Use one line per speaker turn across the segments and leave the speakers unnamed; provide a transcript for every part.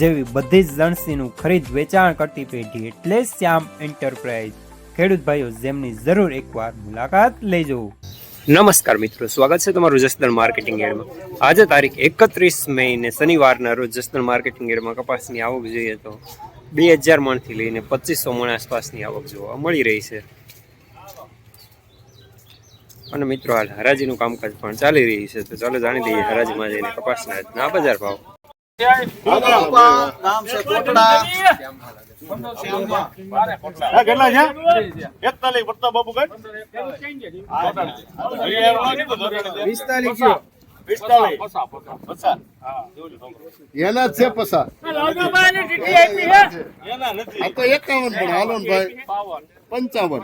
જેવી બધી જ લણસીનું ખરીદ વેચાણ કરતી પેઢી એટલે શ્યામ એન્ટરપ્રાઇઝ. ખેડૂત ભાઈઓ, જેમની જરૂર એકવાર મુલાકાત લેજો. નમસ્કાર મિત્રો, સ્વાગત છે તમારું જસદણ માર્કેટિંગ યાર્ડમાં. આજે તારીખ એકત્રીસ મે ને શનિવારના રોજ જસદણ માર્કેટિંગ યાર્ડમાં કપાસની આવક જોઈએ તો બે હજાર મણથી લઈને પચીસો મણ આસપાસની આવક જોવા મળી રહી છે. અને મિત્રો, હાલ હરાજીનું કામકાજ પણ ચાલી રહી છે. તો ચાલો જાણી લઈએ હરાજીમાં જઈને કપાસના આજના બજાર ભાવ.
કેટલા છે એકતાલીસ પડતા બાબુ કઈ
પિસ્તાલીસ
એના જ છે
પસાર
આ તો એકાવન પણ હાલો ને ભાઈ પંચાવન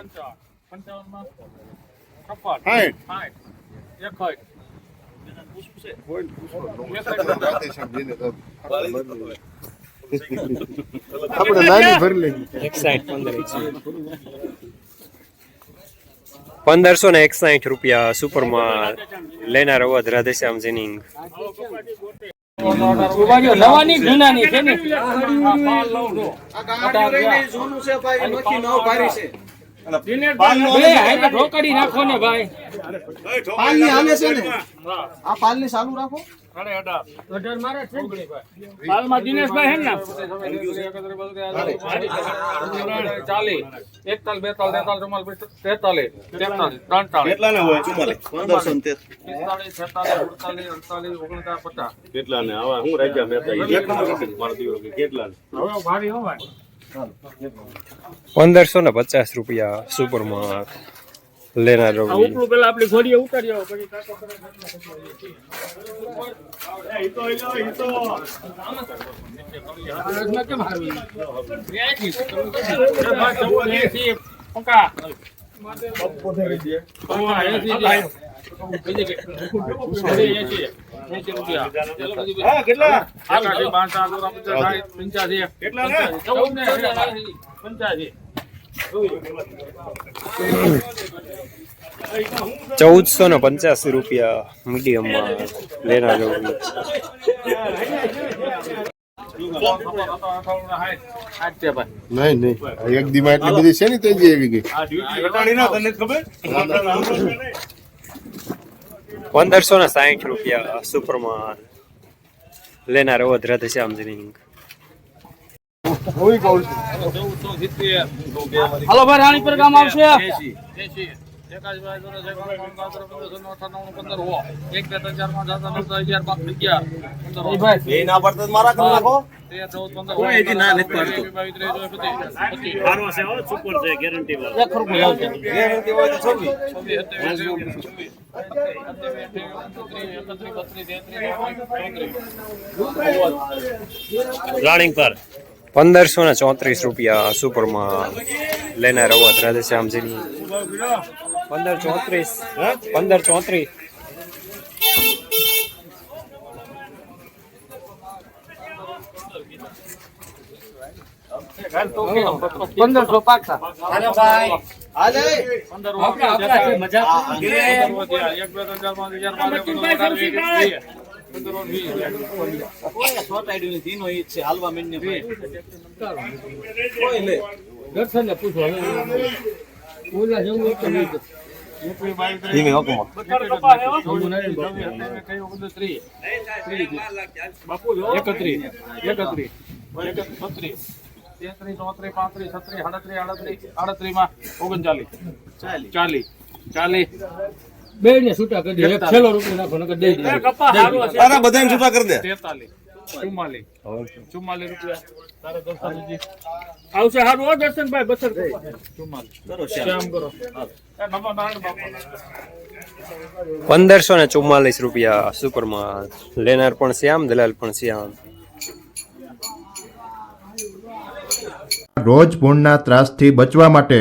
સાઠ આપણે નાની ભરી લઈએ
એકસાઠ પંદર પંદરસો ને એકસાઠ રૂપિયા સુપરમાં લેનાર અવધ રાધેશ્યામ જેનિંગ.
નવાની જૂનાની છે ને?
સોનું છે ભાઈ નોખી નવ ભારી છે.
બે નાખો ને ભાઈ.
પાલની હાલે છે ને? આ પાલની ચાલુ રાખો.
કેટલા ને? હવે હું રાજા મહેતા કેટલા?
પંદરસો ને પચાસ રૂપિયા સુપરમાં લેનાર
આ ઉપલું પેલા આપણી ઘોડીએ ઉતારી આવો પછી કાકો
કેટલા
પચાસ
ચૌદસો ને પંચ્યાસી રૂપિયા મીડિયમમાં રવિ
આઠ
નહીં નહીં. એક દીમાં એટલી બધી છે ને તેજી આવી ગઈ
પંદરસો ને સાહીઠ રૂપિયા સુપરમાં લેનાર અવધ રાધેશ્યામ જેનિંગ
ચૌદસો સિત્તેર હાલો ભાઈ રાણીપર ગામ આવશે એસી એકાદ બાય દોરો છે ગામ ગામ ગામ દોરો પંદર સો અઠાણું પંદર હો એક બે ત્રણ ચાર પાંચ સાત આઠ નવ દસ અગિયાર બાર અગિયાર પંદર હો.
એ ના પડતા મારા કરી નાખો
તેર ચૌદ પંદર
કોઈ હજી ના નથી પાડતું.
બાવીસ, ત્રેવીસ, ચોવીસ, પચીસ, પચીસ.
મારવા છે હો સુપર છે ગેરંટી વાળો
એક રૂપિયો આવશે.
ગેરંટી હોય તો છવ્વીસ
છવ્વીસ, સત્યાવીસ, અઠ્યાવીસ, ચોવીસ, સત્યાવીસ, અઠ્યાવીસ, ઓગણત્રીસ, એકત્રીસ, બત્રીસ, તેત્રીસ,
રાણીંગ પર પંદરસો ને ચોત્રીસ રૂપિયા સુપરમાં લેનાર અવધ રાધેશ્યામજીની પંદર ચોત્રીસ પંદર ચોત્રીસ.
પંદરસો પાકા મજા એકત્રીસ, એકત્રીસ, બત્રીસ, તેત્રીસ, ચોત્રીસ, પાંત્રીસ, છત્રીસ, સાડત્રીસ, આડત્રીસ, આડત્રીસમાં ઓગણચાલીસ, ચાલીસ, ચાલીસ. બે ને છૂટા કરી દે. એક છેલ્લો રૂપિયો નાખો નકર દઈ દે
તારા બધાને છૂટા કરી દે.
તેતાલીસ. ચુમ્માલીસ. ચુમ્માલીસ રૂપિયા. તારે દર્શનજી આવશે હારું હો દર્શનભાઈ બસર કરો. શ્યામ. કરો. નમો નારાયણ બાપા
પંદરસો ને ચુમ્માલીસ રૂપિયા સુપરમાં. લેનાર પણ શ્યામ દલાલ પણ શ્યામ.
રોજ ભૂણના ત્રાસથી બચવા માટે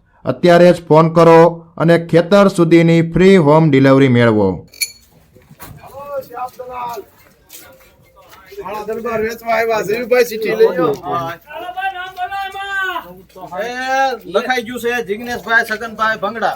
અત્યારે જ ફોન કરો અને ખેતર સુધીની ફ્રી હોમ ડિલિવરી મેળવો.
લખાઈ ગયું છે જિગ્નેશભાઈ છગનભાઈ ભંગડા.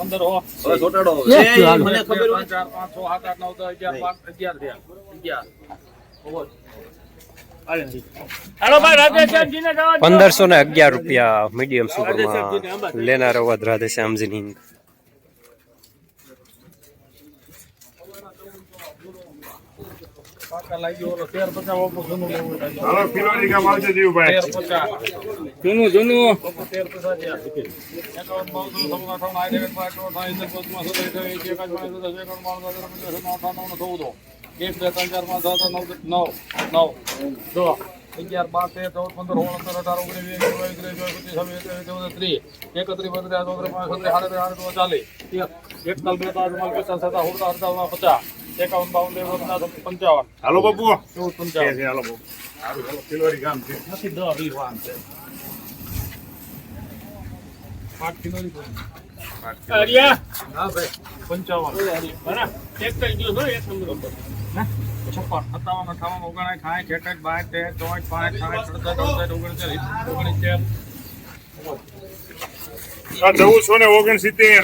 પંદર હો. હવે ચોટાડો
એક
એ
ચાલો.
મને ખબર
ત્રણ, ચાર, પાંચ, છ, સાત, આઠ, નવ, દસ, અગિયાર, બાર, અગિયાર થયા. અગિયાર. હાલો ભાઈ રાધેશ્યામજીને જવા દો.
પંદરસો ને અગિયાર રૂપિયા મીડિયમ સુપરમાં લેનાર અવાજ રાધેશ્યામજીની
પાકા લાગી ઓલો તેર પચાસ ઓપો લેવું હાલો ફિલોરી કામ. જૂનું જૂનું તેર પચાસ જૂનું છપ્પન, એક બે ત્રણ ચાર પાંચ સાત નવ નવ નવ જો અગિયાર બાર તેર ચૌદ પંદર સોળ સત્તર અઢાર ઓગણીસ વીસ એકવીસ ત્રેવીસ ચોવીસ પચીસ છવ્વીસ સત્યાવીસ ત્રીસ એકત્રીસ બત્રીસ ચોત્રીસ પાંચ સત્રીસ સાડત્રીસ આડત્રીસ ચાલીસ એકતાલ બેતાલ અડતાલીસ અડતાલીસ પચાસ એકાવન બાવન પચાસ પંચાવન.
હાલો બાપુ.
ચૌદ પંચાવન.
હાલો બાપુ. ફિલવારી ગામ છે
નથી દસ વીસ વાન છે. પાંચ કિલો પંચાવન. બરાબર. એક કઈ ગયો છો એક નંબર. ઉપર છપ્પન. સત્તાવન અઠાવન ઓગણસાઠ સાઠ એકસઠ બાર તેર ચોવીસ પાંચ સાઠ સડસઠ અડસઠ ઓગણચાલીસ ઓગણસિત્તેર.
ચૌદસો ને ઓગણસિત્તેર.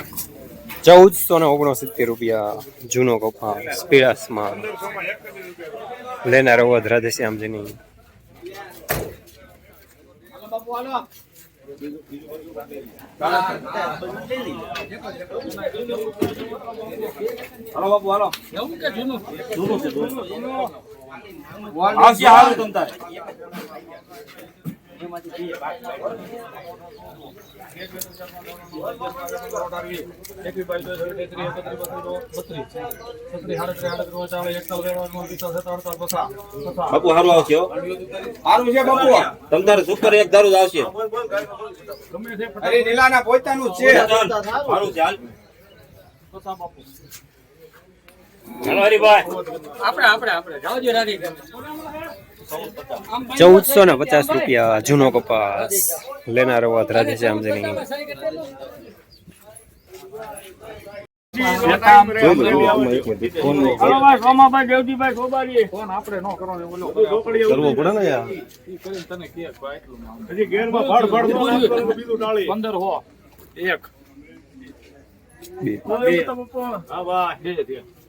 ચૌદસો ને ઓગણસિત્તેર રૂપિયા જૂનો કપાસ પીળાસમાં લેનાર અવાજ રાધેશ્યામજીની.
હાલો. બાપુ હાલો.
એવું કે જૂનું.
આવશે હારું તમ તારે?
બાપુ હારું આવશે.
હારું છે બાપુ.
તમ તારે સુપર એક દારૂ જ આવશે.
અરે નીલાના પોતાનું છે.
સારું છે હાલ.
હરીભાઈ
ચૌદસો ને પચાસ રૂપિયા જૂનો કપાસ લેનાર
વાત
રાધે હો. એક.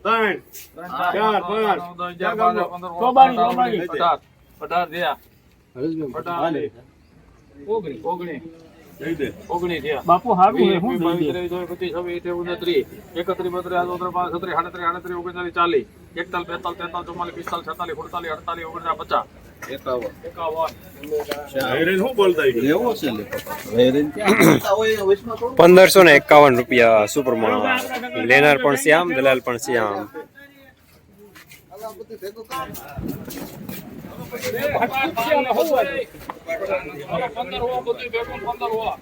ત્રણ ચાર, પાંચ.
ચોબારી, ચોબારી. અઢાર. અઢાર થયા. વીસ, એકવીસ, બાવીસ, ત્રેવીસ, ચોવીસ, પચીસ, છવ્વીસ, ઉનત્રીસ, એકત્રીસ, બત્રીસ, આડત્રીસ, પાંચ, છત્રીસ, સાડત્રીસ, આડત્રીસ, ઓગણચાલીસ, ચાલીસ, એકતાલીસ, બેતાલીસ, તેતાલીસ, ચુમ્માલીસ, પિસ્તાલીસ, છતાલીસ અડતાલીસ, ઓગણચાલીસ, પચાસ. એકાવન.
પંદરસો ને એકાવન રૂપિયા સુપરમાં લેનાર પણ શ્યામ દલાલ પણ શ્યામ
પંદર હો, બધું ભેગું પંદર હો.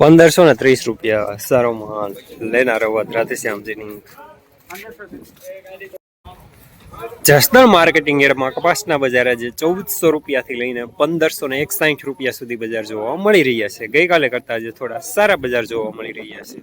પંદરસો ને ત્રીસ રૂપિયા સારો માલ. લેનાર અવાજ રાધેશ્યામજીની. જસદણ માર્કેટિંગ એરમાં કપાસના બજાર જે ચૌદસો રૂપિયાથી લઈને પંદરસો ને એકસાઠ રૂપિયા સુધી બજાર જોવા મળી રહ્યા છે. ગઈકાલે કરતાં જે થોડા સારા બજાર જોવા મળી રહ્યા છે.